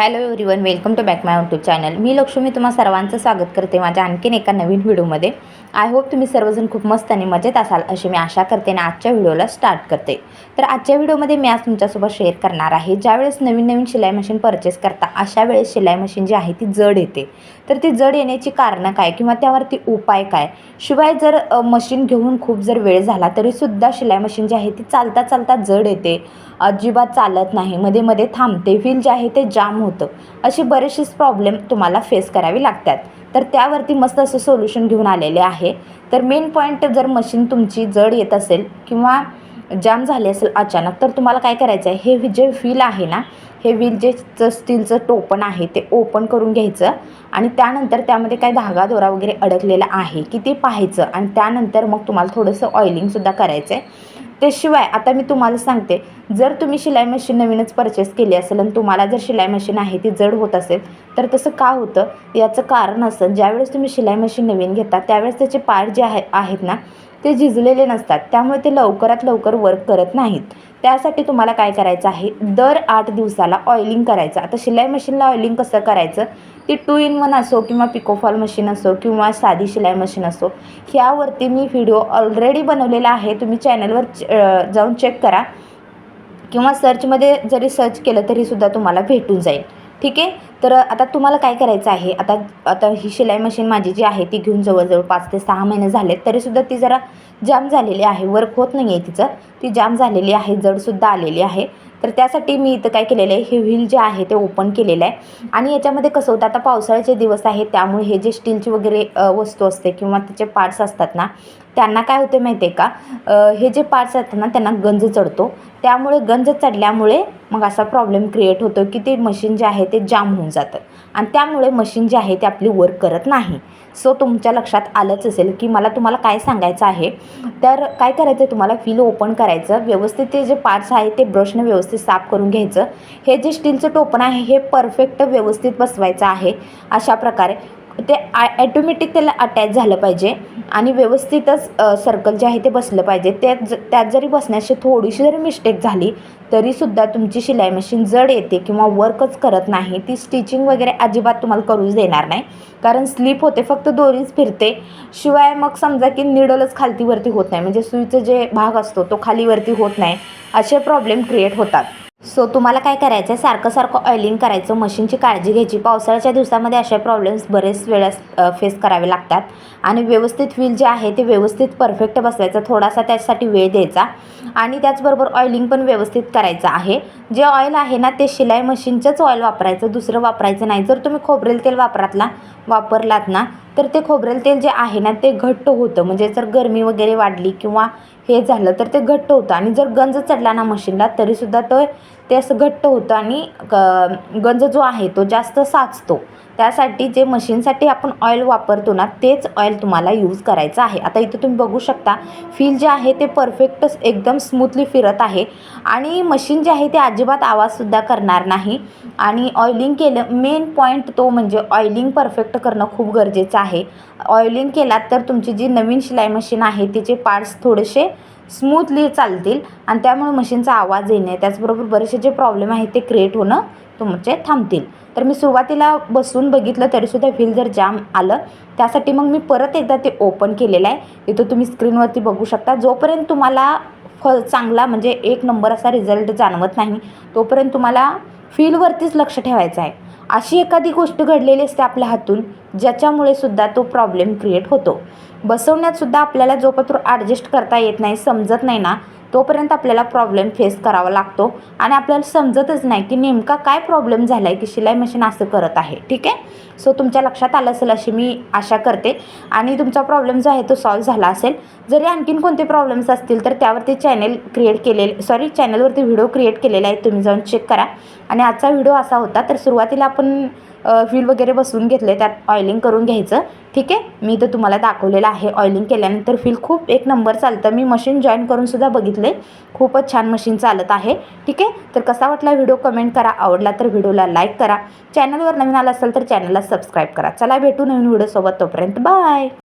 Hello everyone welcome to back my YouTube channel. मी लक्ष्मी तुम्हा सर्वांचं स्वागत करते माझ्या आणखीन एका नवीन व्हिडिओमध्ये. आय होप तुम्ही सर्वजण खूप मस्त आणि मजेत असाल अशी मी आशा करते आणि आजच्या व्हिडिओला स्टार्ट करते. तर आजच्या व्हिडिओमध्ये मी आज तुमच्यासोबत शेअर करणार आहे. ज्यावेळेस नवीन नवीन शिलाई मशीन परचेस करता अशा वेळेस शिलाई मशीन जी आहे ती जड येते. तर ती जड येण्याची कारणं काय किंवा त्यावरती उपाय काय? शिवाय जर मशीन घेऊन खूप जर वेळ झाला तरीसुद्धा शिलाई मशीन जी आहे ती चालता चालता जड येते. अजिबात चालत नाही. मध्ये मध्ये थांबते. व्हील जे आहे ते जाम होतं. होतं असे बरेचसेच प्रॉब्लेम तुम्हाला फेस करावे लागतात. तर त्यावरती मस्त असं सोल्युशन घेऊन आलेले आहे. तर मेन पॉईंट जर मशीन तुमची जड येत असेल किंवा जाम झाले असेल अचानक तर तुम्हाला काय करायचं आहे? हे जे व्हील आहे ना हे व्हील जे स्टीलचं टोपण आहे ते ओपन करून घ्यायचं आणि त्यानंतर त्यामध्ये काय धागा दोरा वगैरे अडकलेला आहे की ते पाहायचं आणि त्यानंतर मग तुम्हाला थोडंसं ऑइलिंगसुद्धा करायचं आहे त्याशिवाय आता मी तुम्हाला सांगते जर तुम्ही शिलाई मशीन नवीनच परचेस केली असेल आणि तुम्हाला जर शिलाई मशीन आहे ती जड होत असेल तर तसं का होतं? याचं कारण असं ज्यावेळेस तुम्ही शिलाई मशीन नवीन घेता त्यावेळेस त्याचे पार्ट जे आहे आहेत ना ते झिजलेले नसतात. त्यामुळे ते लवकरात लवकर वर्क करत नाहीत. त्यासाठी तुम्हाला काय करायचं आहे? दर आठ दिवसाला ऑइलिंग करायचं. आता शिलाई मशीनला ऑइलिंग कसं करायचं? ती टू इन वन असो किंवा पिकोफॉल मशीन असो किंवा साधी शिलाई मशीन असो ह्यावरती मी व्हिडिओ ऑलरेडी बनवलेला आहे. तुम्ही चॅनलवर च- जाऊन चेक करा. किंवा सर्चमध्ये जरी सर्च केलं तरीसुद्धा तुम्हाला भेटून जाईल. ठीक आहे? तर आता तुम्हाला काय करायचं आहे? आता आता ही शिलाई मशीन माझी जी आहे ती घेऊन जवळजवळ पाच ते सहा महिने झालेत. तरीसुद्धा ती जरा जाम झालेली आहे. वर्क होत नाही आहे तिचं. ती जाम झालेली आहे. जडसुद्धा आलेली आहे. तर त्यासाठी मी इथं काय केलेलं आहे? हे व्हील जे आहे ते ओपन केलेलं आहे. आणि याच्यामध्ये कसं होतं आता पावसाळ्याचे दिवस आहेत. त्यामुळे हे जे स्टीलची वगैरे वस्तू असते किंवा त्याचे पार्ट्स असतात ना त्यांना काय होते माहिती आहे का हे जे पार्ट्स आहेत ना त्यांना गंज चढतो. त्यामुळे गंज चढल्यामुळे मग असा प्रॉब्लेम क्रिएट होतो की ते मशीन जे आहे ते जाम होऊन जातं. आणि त्यामुळे मशीन जे आहे ते आपली वर्क करत नाही. सो तुमच्या लक्षात आलंच असेल की मला तुम्हाला काय सांगायचं आहे? तर काय करायचं आहे तुम्हाला? व्हील ओपन करायचं. व्यवस्थित ते जे पार्ट्स आहे ते ब्रशने व्यवस्थित साफ करून घ्यायचं. हे जे स्टीलचं टोपण आहे हे परफेक्ट व्यवस्थित बसवायचं आहे. अशा प्रकारे. ते आ ॲटोमॅटिक त्याला अटॅच झालं पाहिजे. आणि व्यवस्थितच सर्कल जे आहे ते बसलं पाहिजे. त्यात ज त्यात जरी बसण्याची थोडीशी जरी मिस्टेक झाली तरीसुद्धा तुमची शिलाई मशीन जड येते किंवा वर्कच करत नाही. ती स्टिचिंग वगैरे अजिबात तुम्हाला करूच देणार नाही. कारण स्लिप होते फक्त दोरीच फिरते. शिवाय मग समजा की निडलच खालतीवरती होत नाही. म्हणजे सुईचं जे भाग असतो तो खालीवरती होत नाही. असे प्रॉब्लेम क्रिएट होतात. सो तुम्हाला काय करायचं आहे सारखं सारखं ऑइलिंग करायचं मशीनची काळजी घ्यायची. पावसाळ्याच्या दिवसामध्ये अशा प्रॉब्लेम्स बरेच वेळेस फेस करावे लागतात. आणि व्यवस्थित व्हील जे आहे ते व्यवस्थित परफेक्ट बसवायचं. थोडासा त्यासाठी वेळ द्यायचा. आणि त्याचबरोबर ऑइलिंग पण व्यवस्थित करायचं आहे. जे ऑइल आहे ना ते शिलाई मशीनचंच ऑइल वापरायचं. दुसरं वापरायचं नाही. जर तुम्ही खोबरेल तेल वापरातला वापरलात ना तर ते खोबरेल तेल जे आहे ना ते घट्ट होतं. म्हणजे जर गरमी वगैरे वाढली किंवा हे झालं तर ते घट्ट होतं. आणि जर गंज चढला ना मशीनला तरीसुद्धा तो ते असं घट्ट होतं आणि क गंज जो आहे तो जास्त साचतो. त्यासाठी जे मशीनसाठी आपण ऑइल वापरतो ना तेच ऑइल तुम्हाला यूज करायचं आहे. आता इथं तुम्ही बघू शकता फील जे आहे ते परफेक्टच एकदम स्मूथली फिरत आहे. आणि मशीन जे आहे ते अजिबात आवाजसुद्धा करणार नाही. आणि ऑइलिंग केलं मेन पॉईंट तो म्हणजे ऑइलिंग परफेक्ट करणं खूप गरजेचं आहे. ऑइलिंग केलात तर तुमची जी नवीन शिलाई मशीन आहे तिचे पार्ट्स थोडेसे स्मूथली चालतील आणि त्यामुळे मशीनचा आवाज येणे त्याचबरोबर बरेचसे जे प्रॉब्लेम आहेत ते क्रिएट होणं तुमचे थांबतील. तर मी सुरुवातीला बसून बघितलं तरीसुद्धा व्हील जर जाम आलं त्यासाठी मग मी परत एकदा ते ओपन केलेलं आहे. इथं तुम्ही स्क्रीनवरती बघू शकता. जोपर्यंत तुम्हाला फ चांगला म्हणजे एक नंबर असा रिझल्ट जाणवत नाही तोपर्यंत तुम्हाला फीलवरतीच लक्ष ठेवायचं आहे. अशी एखादी गोष्ट घडलेली असते आपल्या हातून ज्याच्यामुळे सुद्धा तो प्रॉब्लेम क्रिएट होतो. बसवण्यात सुद्धा आपल्याला जोपर्यंत ॲडजस्ट करता येत नाही समजत नाही ना तोपर्यंत आपल्याला प्रॉब्लेम फेस करावा लागतो. आणि आपल्याला समजतच नाही की नेमका काय प्रॉब्लेम झाला आहे की शिलाई मशीन असं करत आहे. ठीक आहे? सो तुमच्या लक्षात आलं असेल अशी मी आशा करते. आणि तुमचा प्रॉब्लेम जो आहे तो सॉल्व झाला असेल. जरी आणखीन कोणते प्रॉब्लेम्स असतील तर त्यावरती चॅनेल क्रिएट केलेले सॉरी चॅनलवरती व्हिडिओ क्रिएट केलेला आहे तुम्ही जाऊन चेक करा. आणि आजचा व्हिडिओ असा होता तर सुरुवातीला आपण व्हील वगैरे बसवून घेतले त्यात ऑइलिंग करून घ्यायचं. ठीक आहे? मी तर तुम्हाला दाखवलेलं आहे. ऑइलिंग केल्यानंतर फील खूप एक नंबर चालतं. मी मशीन जॉईन करून सुद्धा बघितले खूपच छान मशीन चालत आहे. ठीक आहे? तर कसा वाटला व्हिडिओ कमेंट करा. आवडला तर व्हिडिओला लाईक करा. चॅनलवर नवीन आला असेल तर चॅनलला सबस्क्राईब करा. चला भेटू नवीन व्हिडिओसोबत तोपर्यंत. बाय